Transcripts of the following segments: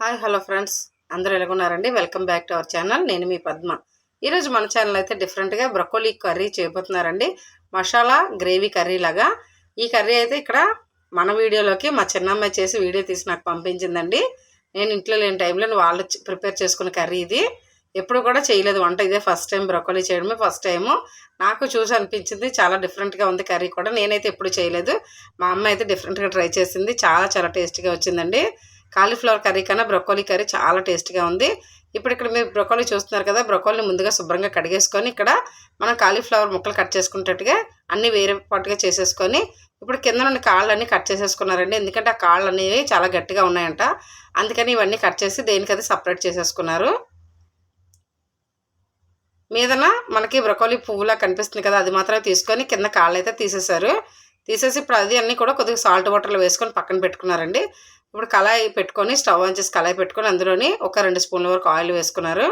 Hi hello friends. అందరూ ఎలాగున్నారండి? Welcome back to our channel. నేను మీ పద్మ. ఈరోజు మన ఛానల్ అయితే డిఫరెంట్గా బ్రొకోలీ కర్రీ చేయబోతున్నారండి. మసాలా గ్రేవీ కర్రీ లాగా. ఈ కర్రీ అయితే ఇక్కడ మన వీడియోలోకి మా చిన్నమ్మాయి చేసి వీడియో తీసి నాకు పంపించిందండి. నేను ఇంట్లో లేని టైంలో వాళ్ళు ప్రిపేర్ చేసుకున్న కర్రీ ఇది. ఎప్పుడు కూడా చేయలేదు. వంట ఇదే ఫస్ట్ టైం బ్రొకోలీ చేయడమే ఫస్ట్ టైము. నాకు చూసి అనిపించింది చాలా డిఫరెంట్గా ఉంది కర్రీ కూడా. నేనైతే ఎప్పుడు చేయలేదు. మా అమ్మ అయితే డిఫరెంట్గా ట్రై చేసింది. చాలా చాలా టేస్టీగా వచ్చిందండి. కాలీఫ్లవర్ కర్రీ కన్నా బ్రొకోలీ కర్రీ చాలా టేస్ట్గా ఉంది. ఇప్పుడు ఇక్కడ మీరు బ్రొకోలీ చూస్తున్నారు కదా బ్రొకోలీని ముందుగా శుభ్రంగా కడిగేసుకొని ఇక్కడ మనం కాలీఫ్లవర్ ముక్కలు కట్ చేసుకునేటట్టుగా అన్నీ వేరే పాటుగా చేసేసుకొని ఇప్పుడు కింద నుండి కాళ్ళన్నీ కట్ చేసేసుకున్నారండి. ఎందుకంటే ఆ కాళ్ళు అనేవి చాలా గట్టిగా ఉన్నాయంట. అందుకని ఇవన్నీ కట్ చేసి దేనికది సపరేట్ చేసేసుకున్నారు. మీదన మనకి బ్రొకోలీ పువ్వులా కనిపిస్తుంది కదా అది మాత్రమే తీసుకొని కింద కాళ్ళు అయితే తీసేశారు. తీసేసి ఇప్పుడు అది అన్నీ కూడా కొద్దిగా సాల్ట్ వాటర్లో వేసుకొని పక్కన పెట్టుకున్నారండి. ఇప్పుడు కళాయి పెట్టుకొని స్టవ్ ఆన్ చేసి కళాయి పెట్టుకొని అందులోని ఒక రెండు స్పూన్ల వరకు ఆయిల్ వేసుకున్నారు.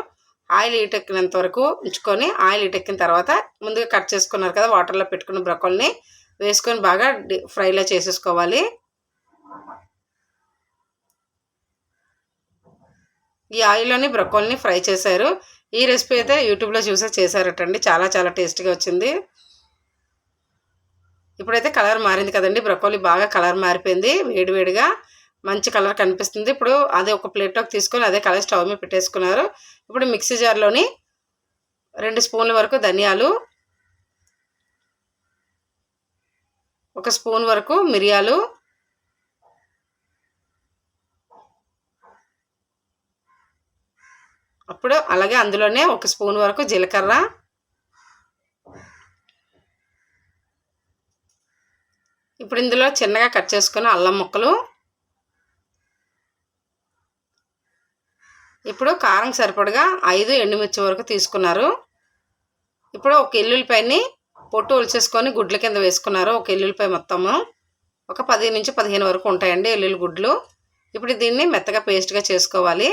ఆయిల్ ఈటెక్కినంత వరకు ఉంచుకొని ఆయిల్ ఈటెక్కిన తర్వాత ముందుగా కట్ చేసుకున్నారు కదా వాటర్లో పెట్టుకున్న బ్రొకోల్ని వేసుకొని బాగా ఫ్రైలో చేసేసుకోవాలి. ఈ ఆయిల్లోని బ్రొకోల్ని ఫ్రై చేశారు. ఈ రెసిపీ అయితే యూట్యూబ్లో చూసే చేశారటండి. చాలా చాలా టేస్ట్గా వచ్చింది. ఇప్పుడైతే కలర్ మారింది కదండి. బ్రొకోలీ బాగా కలర్ మారిపోయింది వేడివేడిగా. మంచి కలర్ కనిపిస్తుంది. ఇప్పుడు అదే ఒక ప్లేట్లోకి తీసుకొని అదే కలర్ స్టవ్ మీద పెట్టేసుకున్నారు. ఇప్పుడు మిక్సీ జార్లోని రెండు స్పూన్ల వరకు ధనియాలు ఒక స్పూన్ వరకు మిరియాలు అప్పుడు అలాగే అందులోనే ఒక స్పూన్ వరకు జీలకర్ర ఇప్పుడు ఇందులో చిన్నగా కట్ చేసుకున్న అల్లం ముక్కలు ఇప్పుడు కారం సరిపడగా ఐదు ఎండుమిర్చి వరకు తీసుకున్నారు. ఇప్పుడు ఒక ఎల్లుల్లిపాయని పొట్టు ఒలిచేసుకొని గుడ్ల కింద వేసుకున్నారు. ఒక ఎల్లుల్లిపాయ మొత్తము ఒక పది నుంచి పదిహేను వరకు ఉంటాయండి ఎల్లుల్లి గుడ్లు. ఇప్పుడు దీన్ని మెత్తగా పేస్ట్గా చేసుకోవాలి.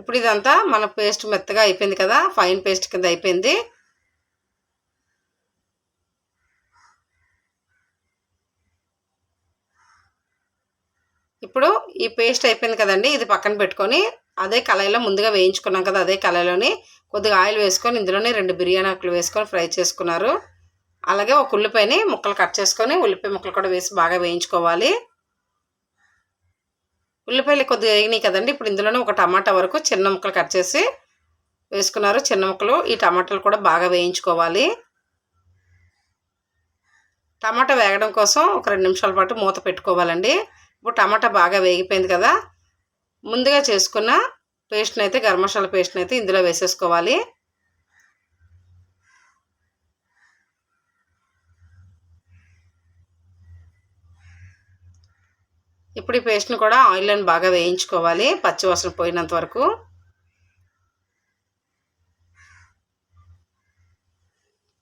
ఇప్పుడు ఇదంతా మన పేస్ట్ మెత్తగా అయిపోయింది కదా ఫైన్ పేస్ట్ కింద అయిపోయింది. ఇప్పుడు ఈ పేస్ట్ అయిపోయింది కదండి ఇది పక్కన పెట్టుకొని అదే కళాయిలో ముందుగా వేయించుకున్నాం కదా అదే కళాయిలోని కొద్దిగా ఆయిల్ వేసుకొని ఇందులోనే రెండు బిర్యానీ ఆకులు వేసుకొని ఫ్రై చేసుకున్నారు. అలాగే ఒక ఉల్లిపాయని ముక్కలు కట్ చేసుకొని ఉల్లిపాయ ముక్కలు కూడా వేసి బాగా వేయించుకోవాలి. ఉల్లిపాయలు కొద్దిగా వేగినాయి కదండి ఇప్పుడు ఇందులోనే ఒక టమాటా వరకు చిన్న ముక్కలు కట్ చేసి వేసుకున్నారు. చిన్న ముక్కలు ఈ టమాటాలు కూడా బాగా వేయించుకోవాలి. టమాటా వేగడం కోసం ఒక రెండు నిమిషాల పాటు మూత పెట్టుకోవాలండి. ఇప్పుడు టమాటా బాగా వేగిపోయింది కదా ముందుగా చేసుకున్న పేస్ట్ని అయితే గరం మసాలా పేస్ట్ని అయితే ఇందులో వేసేసుకోవాలి. ఇప్పుడు ఈ పేస్ట్ని కూడా ఆయిల్లో బాగా వేయించుకోవాలి పచ్చివాసన పోయినంత వరకు.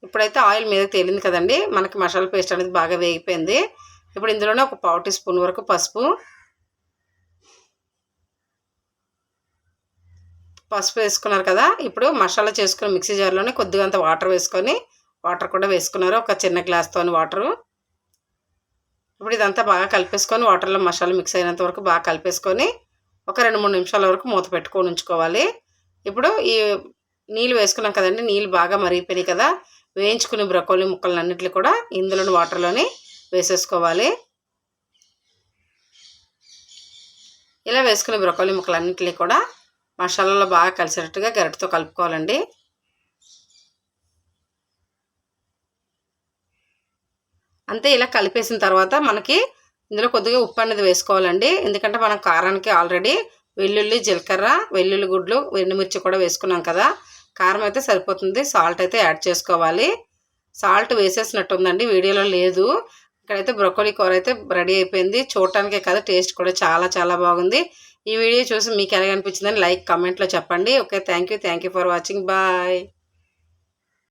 ఇప్పుడైతే ఆయిల్ మీద తేలింది కదండి మనకి మసాలా పేస్ట్ అనేది బాగా వేగిపోయింది. ఇప్పుడు ఇందులోనే ఒక పావు టీ స్పూన్ వరకు పసుపు. పసుపు వేసుకున్నారు కదా ఇప్పుడు మసాలా చేసుకుని మిక్సీ జార్లోనే కొద్దిగా అంత వాటర్ వేసుకొని వాటర్ కూడా వేసుకున్నారు ఒక చిన్న గ్లాస్తో వాటరు. ఇప్పుడు ఇదంతా బాగా కలిపేసుకొని వాటర్లో మసాలా మిక్స్ అయినంత వరకు బాగా కలిపేసుకొని ఒక రెండు మూడు నిమిషాల వరకు మూత పెట్టుకొని ఉంచుకోవాలి. ఇప్పుడు ఈ నీళ్ళు వేసుకున్నాం కదండి నీళ్ళు బాగా మరిగిపోయినాయి కదా వేయించుకుని బ్రకోలీ ముక్కలన్నింటినీ కూడా ఇందులోని వాటర్లోని వేసేసుకోవాలి. ఇలా వేసుకునే బ్రొకోలీ ముక్కలన్నింటినీ కూడా మసాలాలో బాగా కలిసేటట్టుగా గరిటతో కలుపుకోవాలండి. అంతే ఇలా కలిపేసిన తర్వాత మనకి ఇందులో కొద్దిగా ఉప్పు అనేది వేసుకోవాలండి. ఎందుకంటే మనం కారానికి ఆల్రెడీ వెల్లుల్లి జీలకర్ర వెల్లుల్లి గుడ్లు ఎండుమిర్చి కూడా వేసుకున్నాం కదా. కారం అయితే సరిపోతుంది. సాల్ట్ అయితే యాడ్ చేసుకోవాలి. సాల్ట్ వేసేసినట్టుందండి వీడియోలో లేదు. ఇక్కడైతే బ్రొకోలీ కూర అయితే రెడీ అయిపోయింది. చూడటానికే కదా టేస్ట్ కూడా చాలా చాలా బాగుంది. ఈ వీడియో చూసి మీకు ఎలా అనిపించిందని లైక్ కమెంట్లో చెప్పండి. Okay thank you thank you for watching. Bye.